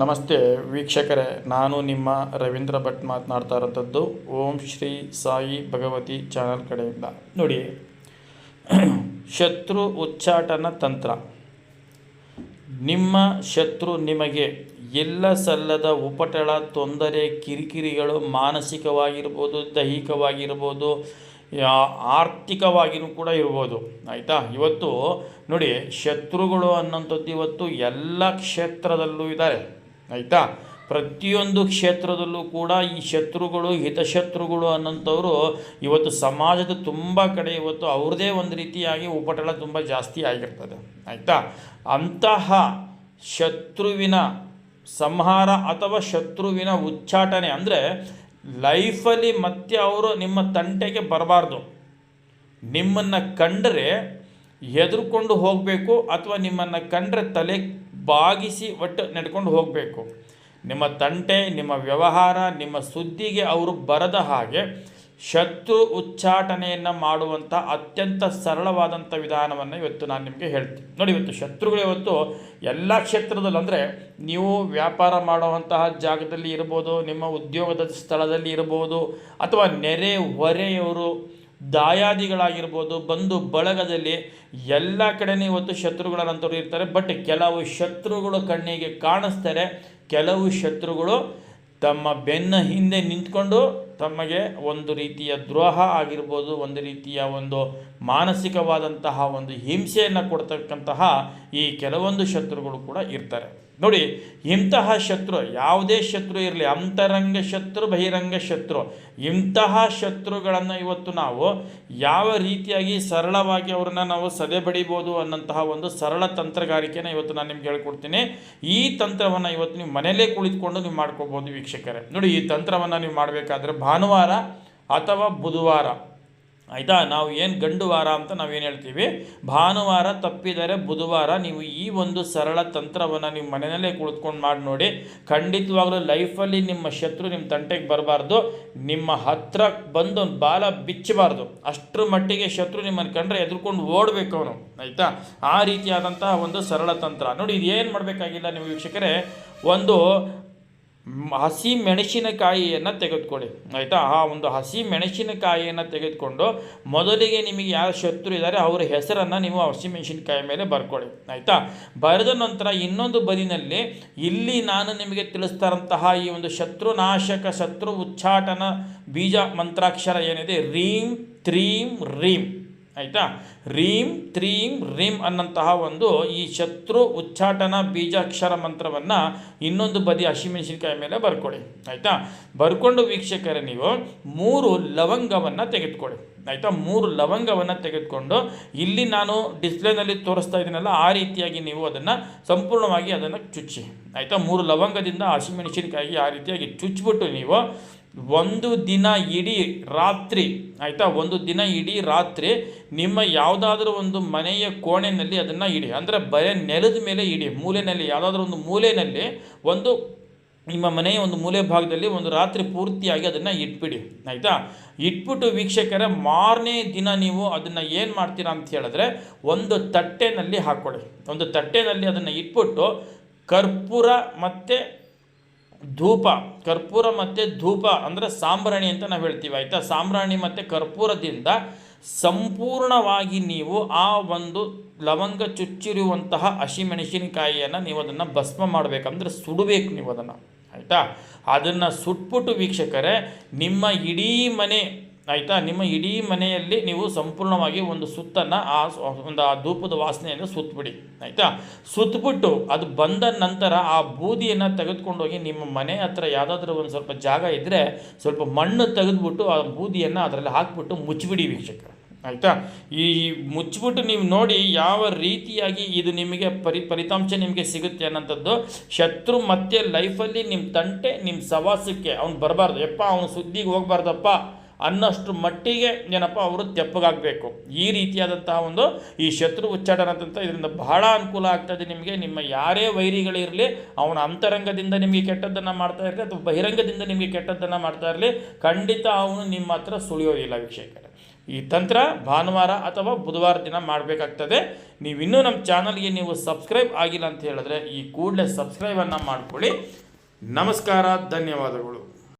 ನಮಸ್ತೆ ವೀಕ್ಷಕರೇ, ನಾನು ನಿಮ್ಮ ರವೀಂದ್ರ ಭಟ್ ಮಾತನಾಡ್ತಾ ಇರೋಂಥದ್ದು. ಓಂ ಶ್ರೀ ಸಾಯಿ ಭಗವತಿ ಚಾನಲ್ ಕಡೆಯಿಂದ. ನೋಡಿ, ಶತ್ರು ಉಚ್ಚಾಟನ ತಂತ್ರ. ನಿಮ್ಮ ಶತ್ರು ನಿಮಗೆ ಎಲ್ಲ ಸಲ್ಲದ ಉಪಟಳ, ತೊಂದರೆ, ಕಿರಿಕಿರಿಗಳು ಮಾನಸಿಕವಾಗಿರ್ಬೋದು, ದೈಹಿಕವಾಗಿರ್ಬೋದು ಆರ್ಥಿಕವಾಗಿಯೂ ಕೂಡ ಇರ್ಬೋದು. ಆಯಿತಾ? ಇವತ್ತು ನೋಡಿ, ಶತ್ರುಗಳು ಅನ್ನೋಂಥದ್ದು ಇವತ್ತು ಎಲ್ಲ ಕ್ಷೇತ್ರದಲ್ಲೂ ಇದ್ದಾರೆ. ಆಯಿತಾ? ಪ್ರತಿಯೊಂದು ಕ್ಷೇತ್ರದಲ್ಲೂ ಕೂಡ ಈ ಶತ್ರುಗಳು, ಹಿತಶತ್ರುಗಳು ಅನ್ನೋಂಥವ್ರು ಇವತ್ತು ಸಮಾಜದ ತುಂಬ ಕಡೆ ಇವತ್ತು ಅವ್ರದ್ದೇ ಒಂದು ರೀತಿಯಾಗಿ ಉಪಟಳ ತುಂಬ ಜಾಸ್ತಿ ಆಗಿರ್ತದೆ. ಆಯಿತಾ? ಅಂತಹ ಶತ್ರುವಿನ ಸಂಹಾರ ಅಥವಾ ಶತ್ರುವಿನ ಉಚ್ಚಾಟನೆ ಅಂದರೆ ಲೈಫಲ್ಲಿ ಮತ್ತೆ ಅವರು ನಿಮ್ಮ ತಂಟೆಗೆ ಬರಬಾರ್ದು. ನಿಮ್ಮನ್ನು ಕಂಡರೆ ಹೆದರ್ಕೊಂಡು ಹೋಗಬೇಕು ಅಥವಾ ನಿಮ್ಮನ್ನು ಕಂಡರೆ ತಲೆ ಬಾಗಿಸಿ ಒಟ್ಟು ನಡ್ಕೊಂಡು ಹೋಗಬೇಕು. ನಿಮ್ಮ ತಂಟೆ, ನಿಮ್ಮ ವ್ಯವಹಾರ, ನಿಮ್ಮ ಸುದ್ದಿಗೆ ಅವರು ಬರದ ಹಾಗೆ ಶತ್ರು ಉಚ್ಚಾಟನೆಯನ್ನು ಮಾಡುವಂಥ ಅತ್ಯಂತ ಸರಳವಾದಂಥ ವಿಧಾನವನ್ನು ಇವತ್ತು ನಾನು ನಿಮಗೆ ಹೇಳ್ತೀನಿ. ನೋಡಿ ಇವತ್ತು ಶತ್ರುಗಳು ಇವತ್ತು ಎಲ್ಲ ಕ್ಷೇತ್ರದಲ್ಲಿ ಅಂದರೆ ನೀವು ವ್ಯಾಪಾರ ಮಾಡುವಂತಹ ಜಾಗದಲ್ಲಿ ಇರ್ಬೋದು, ನಿಮ್ಮ ಉದ್ಯೋಗದ ಸ್ಥಳದಲ್ಲಿ ಇರ್ಬೋದು, ಅಥವಾ ನೆರೆ, ಹೊರೆಯವರು ದಾಯಾದಿಗಳಾಗಿರ್ಬೋದು, ಬಂದು ಬಳಗದಲ್ಲಿ ಎಲ್ಲ ಕಡೆನೇ ಇವತ್ತು ಶತ್ರುಗಳನ್ನಂಥವ್ರು ಇರ್ತಾರೆ. ಬಟ್ ಕೆಲವು ಶತ್ರುಗಳು ಕಣ್ಣಿಗೆ ಕಾಣಿಸ್ತಾರೆ. ಕೆಲವು ಶತ್ರುಗಳು ತಮ್ಮ ಬೆನ್ನ ಹಿಂದೆ ನಿಂತ್ಕೊಂಡು ತಮಗೆ ಒಂದು ರೀತಿಯ ದ್ರೋಹ ಆಗಿರ್ಬೋದು, ಒಂದು ರೀತಿಯ ಒಂದು ಮಾನಸಿಕವಾದಂತಹ ಒಂದು ಹಿಂಸೆಯನ್ನು ಕೊಡ್ತಕ್ಕಂತಹ ಈ ಕೆಲವೊಂದು ಶತ್ರುಗಳು ಕೂಡ ಇರ್ತಾರೆ. ನೋಡಿ, ಇಂತಹ ಶತ್ರು, ಯಾವುದೇ ಶತ್ರು ಇರಲಿ, ಅಂತರಂಗ ಶತ್ರು, ಬಹಿರಂಗ ಶತ್ರು, ಇಂತಹ ಶತ್ರುಗಳನ್ನು ಇವತ್ತು ನಾವು ಯಾವ ರೀತಿಯಾಗಿ ಸರಳವಾಗಿ ಅವ್ರನ್ನ ನಾವು ಸದೆ ಬಡಿಬೋದು ಅನ್ನೋಂತಹ ಒಂದು ಸರಳ ತಂತ್ರಗಾರಿಕೆನ ಇವತ್ತು ನಾನು ನಿಮ್ಗೆ ಹೇಳ್ಕೊಡ್ತೀನಿ. ಈ ತಂತ್ರವನ್ನು ಇವತ್ತು ನೀವು ಮನೆಯಲ್ಲೇ ಕುಳಿತುಕೊಂಡು ನೀವು ಮಾಡ್ಕೋಬೋದು ವೀಕ್ಷಕರೇ. ನೋಡಿ, ಈ ತಂತ್ರವನ್ನು ನೀವು ಮಾಡಬೇಕಾದ್ರೆ ಭಾನುವಾರ ಅಥವಾ ಬುಧವಾರ. ಆಯಿತಾ? ನಾವು ಏನು ಗಂಡು ವಾರ ಅಂತ ನಾವೇನು ಹೇಳ್ತೀವಿ? ಭಾನುವಾರ ತಪ್ಪಿದರೆ ಬುಧವಾರ ನೀವು ಈ ಒಂದು ಸರಳ ತಂತ್ರವನ್ನು ನಿಮ್ಮ ಮನೆಯಲ್ಲೇ ಕುಳಿತುಕೊಂಡು ಮಾಡಿ ನೋಡಿ. ಖಂಡಿತವಾಗಲೂ ಲೈಫಲ್ಲಿ ನಿಮ್ಮ ಶತ್ರು ನಿಮ್ಮ ತಂಟೆಗೆ ಬರಬಾರ್ದು. ನಿಮ್ಮ ಹತ್ರ ಬಂದು ಒಂದು ಬಾಲ ಬಿಚ್ಚಬಾರ್ದು. ಅಷ್ಟರ ಮಟ್ಟಿಗೆ ಶತ್ರು ನಿಮ್ಮನ್ನು ಕಂಡ್ರೆ ಎದುರ್ಕೊಂಡು ಓಡಬೇಕು ಅವನು. ಆಯಿತಾ? ಆ ರೀತಿಯಾದಂತಹ ಒಂದು ಸರಳ ತಂತ್ರ. ನೋಡಿ ಇದು ಏನು ಮಾಡಬೇಕಾಗಿಲ್ಲ ನೀವು ವೀಕ್ಷಕರೇ? ಒಂದು ಹಸಿ ಮೆಣಸಿನಕಾಯಿಯನ್ನು ತೆಗೆದುಕೊಳ್ಳಿ, ಆಯಿತಾ? ಆ ಒಂದು ಹಸಿ ಮೆಣಸಿನಕಾಯಿಯನ್ನು ತೆಗೆದುಕೊಂಡು ಮೊದಲಿಗೆ ನಿಮಗೆ ಯಾರು ಶತ್ರು ಇದ್ದಾರೆ ಅವರ ಹೆಸರನ್ನು ನೀವು ಹಸಿ ಮೆಣಸಿನಕಾಯಿ ಮೇಲೆ ಬರ್ಕೊಳ್ಳಿ, ಆಯಿತಾ? ಬರೆದ ನಂತರ ಇನ್ನೊಂದು ಬದಿನಲ್ಲಿ ಇಲ್ಲಿ ನಾನು ನಿಮಗೆ ತಿಳಿಸ್ತಾರಂತಹ ಈ ಒಂದು ಶತ್ರುನಾಶಕ, ಶತ್ರು ಉಚ್ಚಾಟನ ಬೀಜ ಮಂತ್ರಾಕ್ಷರ ಏನಿದೆ? ರೀಂ, ತ್ರೀಂ, ರೀಂ. ಆಯಿತಾ? ರೀಂ, ತ್ರೀಂ, ರೀಂ ಅನ್ನಂತಹ ಒಂದು ಈ ಶತ್ರು ಉಚ್ಚಾಟನ ಬೀಜಾಕ್ಷರ ಮಂತ್ರವನ್ನು ಇನ್ನೊಂದು ಬದಿ ಹಸಿಮೆಣಸಿನಕಾಯಿ ಮೇಲೆ ಬರ್ಕೊಳ್ಳಿ ಆಯಿತಾ? ಬರ್ಕೊಂಡು ವೀಕ್ಷಕರೇ ನೀವು ಮೂರು ಲವಂಗವನ್ನು ತೆಗೆದುಕೊಳ್ಳಿ. ಆಯಿತಾ? ಮೂರು ಲವಂಗವನ್ನು ತೆಗೆದುಕೊಂಡು ಇಲ್ಲಿ ನಾನು ಡಿಸ್ಪ್ಲೇನಲ್ಲಿ ತೋರಿಸ್ತಾ ಇದ್ದೀನಲ್ಲ, ಆ ರೀತಿಯಾಗಿ ನೀವು ಅದನ್ನು ಸಂಪೂರ್ಣವಾಗಿ ಅದನ್ನು ಚುಚ್ಚಿ. ಆಯಿತಾ? ಮೂರು ಲವಂಗದಿಂದ ಹಸಿಮೆಣಸಿನಕಾಯಿ ಆ ರೀತಿಯಾಗಿ ಚುಚ್ಚಿಬಿಟ್ಟು ನೀವು ಒಂದು ದಿನ ಇಡೀ ರಾತ್ರಿ, ಆಯಿತಾ? ಒಂದು ದಿನ ಇಡೀ ರಾತ್ರಿ ನಿಮ್ಮ ಯಾವುದಾದ್ರೂ ಒಂದು ಮನೆಯ ಕೋಣೆಯಲ್ಲಿ ಅದನ್ನು ಇಡಿ. ಅಂದರೆ ಬರೇ ನೆಲದ ಮೇಲೆ ಇಡಿ. ಮೂಲೆಯಲ್ಲಿ ಯಾವುದಾದ್ರೂ ಒಂದು ಮೂಲೆಯಲ್ಲಿ ಒಂದು ನಿಮ್ಮ ಮನೆಯ ಒಂದು ಮೂಲೆ ಭಾಗದಲ್ಲಿ ಒಂದು ರಾತ್ರಿ ಪೂರ್ತಿಯಾಗಿ ಅದನ್ನು ಇಟ್ಬಿಡಿ. ಆಯಿತಾ? ಇಟ್ಬಿಟ್ಟು ವೀಕ್ಷಕರೇ, ಮಾರನೇ ದಿನ ನೀವು ಅದನ್ನು ಏನು ಮಾಡ್ತೀರಾ ಅಂತ ಹೇಳಿದ್ರೆ ಒಂದು ತಟ್ಟೆನಲ್ಲಿ ಹಾಕ್ಕೊಳ್ಳಿ ಒಂದು ತಟ್ಟೆನಲ್ಲಿ ಅದನ್ನು ಇಟ್ಬಿಟ್ಟು ಕರ್ಪೂರ ಮತ್ತು ಧೂಪ, ಕರ್ಪೂರ ಮತ್ತು ಧೂಪ ಅಂದರೆ ಸಾಂಬ್ರಾಣಿ ಅಂತ ನಾವು ಹೇಳ್ತೀವಿ, ಆಯಿತಾ? ಸಾಂಬ್ರಾಣಿ ಮತ್ತು ಕರ್ಪೂರದಿಂದ ಸಂಪೂರ್ಣವಾಗಿ ನೀವು ಆ ಒಂದು ಲವಂಗ ಚುಚ್ಚಿರುವಂತಹ ಹಸಿಮೆಣಸಿನಕಾಯಿಯನ್ನು ನೀವು ಅದನ್ನು ಭಸ್ಮ ಮಾಡಬೇಕಂದ್ರೆ ಸುಡಬೇಕು ನೀವು ಅದನ್ನು, ಆಯಿತಾ? ಅದನ್ನು ಸುಟ್ಬಿಟ್ಟು ವೀಕ್ಷಕರೇ, ನಿಮ್ಮ ಇಡೀ ಮನೆ ಆಯಿತಾ? ನಿಮ್ಮ ಇಡೀ ಮನೆಯಲ್ಲಿ ನೀವು ಸಂಪೂರ್ಣವಾಗಿ ಒಂದು ಸುತ್ತನ್ನು ಆ ಒಂದು ಆ ಧೂಪದ ವಾಸನೆಯನ್ನು ಸುತ್ತಬಿಡಿ ಆಯಿತಾ? ಸುತ್ತಬಿಟ್ಟು ಅದು ಬಂದ ನಂತರ ಆ ಬೂದಿಯನ್ನು ತೆಗೆದುಕೊಂಡೋಗಿ ನಿಮ್ಮ ಮನೆ ಹತ್ರ ಯಾವುದಾದ್ರೂ ಒಂದು ಸ್ವಲ್ಪ ಜಾಗ ಇದ್ದರೆ ಸ್ವಲ್ಪ ಮಣ್ಣು ತೆಗೆದುಬಿಟ್ಟು ಆ ಬೂದಿಯನ್ನು ಅದರಲ್ಲಿ ಹಾಕಿಬಿಟ್ಟು ಮುಚ್ಚಿಬಿಡಿ ವೀಕ್ಷಕರು. ಆಯಿತಾ? ಈ ಮುಚ್ಚಿಬಿಟ್ಟು ನೀವು ನೋಡಿ ಯಾವ ರೀತಿಯಾಗಿ ಇದು ನಿಮಗೆ ಪರಿ, ಫಲಿತಾಂಶ ನಿಮಗೆ ಸಿಗುತ್ತೆ ಅನ್ನೋಂಥದ್ದು. ಶತ್ರು ಮತ್ತೆ ಲೈಫಲ್ಲಿ ನಿಮ್ಮ ತಂಟೆ ನಿಮ್ಮ ಸವಾಸಕ್ಕೆ ಅವ್ನು ಬರಬಾರ್ದು. ಯಪ್ಪ, ಅವನು ಸುದ್ದಿಗೆ ಹೋಗ್ಬಾರ್ದಪ್ಪ. ಅನ್ನಷ್ಟು ಮಟ್ಟಿಗೆ ಏನಪ್ಪ, ಅವರು ತೆಪ್ಪಗಾಗಬೇಕು. ಈ ರೀತಿಯಾದಂತಹ ಒಂದು ಈ ಶತ್ರು ಉಚ್ಚಾಟನ ಅಂತ ಇದರಿಂದ ಬಹಳ ಅನುಕೂಲ ಆಗ್ತದೆ ನಿಮಗೆ. ನಿಮ್ಮ ಯಾರೇ ವೈರಿಗಳಿರಲಿ ಅವನ ಅಂತರಂಗದಿಂದ ನಿಮಗೆ ಕೆಟ್ಟದ್ದನ್ನು ಮಾಡ್ತಾ ಇರಲಿ ಅಥವಾ ಬಹಿರಂಗದಿಂದ ನಿಮಗೆ ಕೆಟ್ಟದ್ದನ್ನು ಮಾಡ್ತಾ ಇರಲಿ, ಖಂಡಿತ ಅವನು ನಿಮ್ಮ ಹತ್ರ ಸುಳಿಯೋದಿಲ್ಲ ವೀಕ್ಷಕರೇ. ಈ ತಂತ್ರ ಭಾನುವಾರ ಅಥವಾ ಬುಧವಾರ ದಿನ ಮಾಡಬೇಕಾಗ್ತದೆ. ನೀವು ಇನ್ನೂ ನಮ್ಮ ಚಾನಲ್ಗೆ ನೀವು ಸಬ್ಸ್ಕ್ರೈಬ್ ಆಗಿಲ್ಲ ಅಂತ ಹೇಳಿದ್ರೆ ಈ ಕೂಡಲೇ ಸಬ್ಸ್ಕ್ರೈಬನ್ನು ಮಾಡ್ಕೊಳ್ಳಿ. ನಮಸ್ಕಾರ, ಧನ್ಯವಾದಗಳು.